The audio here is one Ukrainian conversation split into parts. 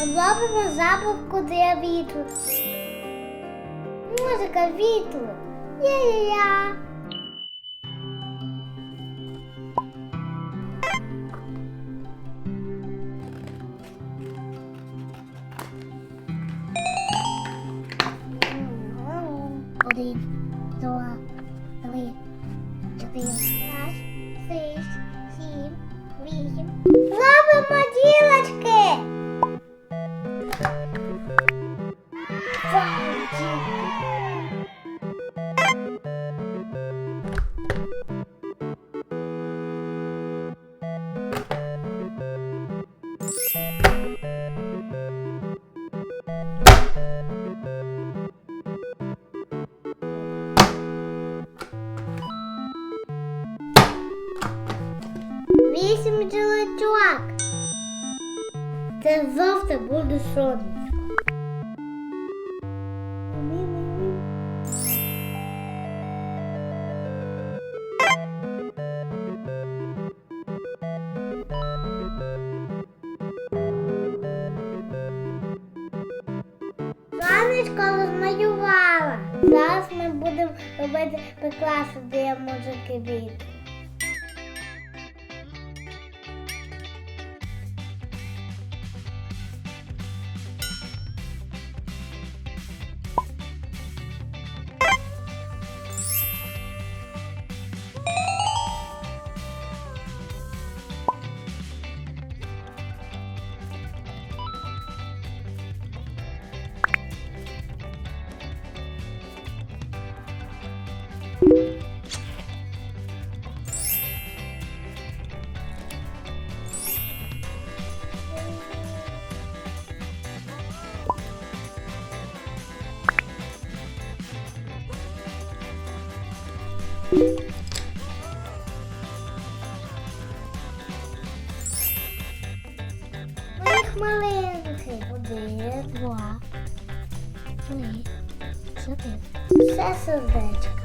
Робимо запахку для вітру. Музика вітру. Я-я-я. Один, два, три, чотири, Робимо ділочки! Вісім ділочок. Це завтра буде сонечко. Сонечко розмалювала. Зараз ми будемо робити прикраси для музики вітру. Моїх маленьких. Один, два, три, чотири. Все сердечко.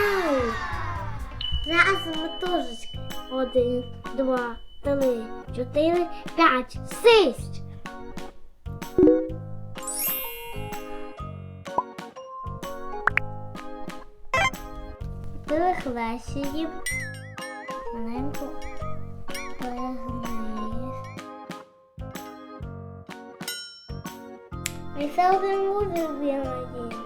Зараз мотузочки. Один, два, три, чотири, п'ять, шість. Перехрещуємо. Маленько перегниз. І це один буде виладіти.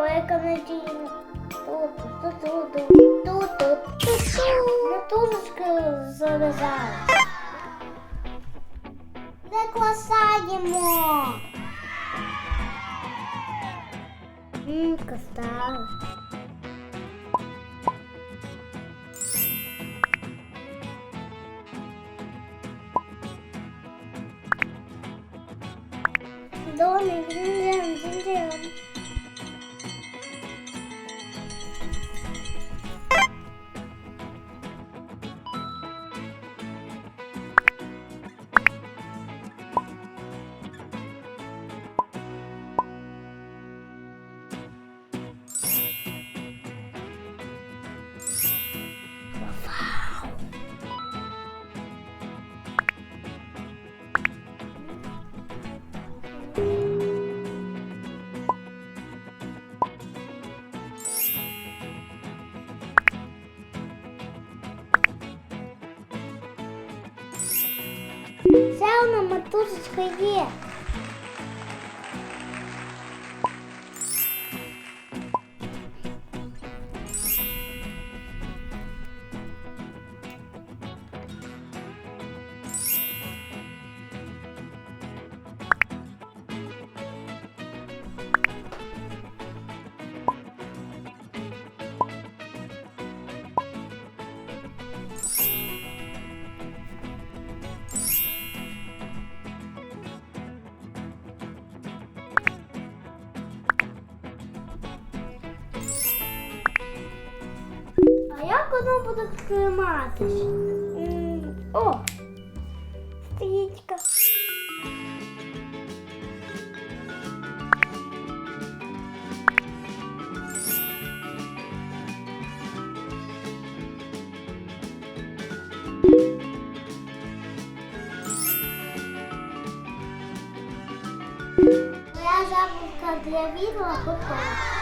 Яка надійна. Тут, тут, тут, тут, тут, тут, тут. Мотузочки зав'язали. Дзинь, дзинь. Мотузочка є. Воно буде триматись? О! Стрічка. Моя забавка для відео готова.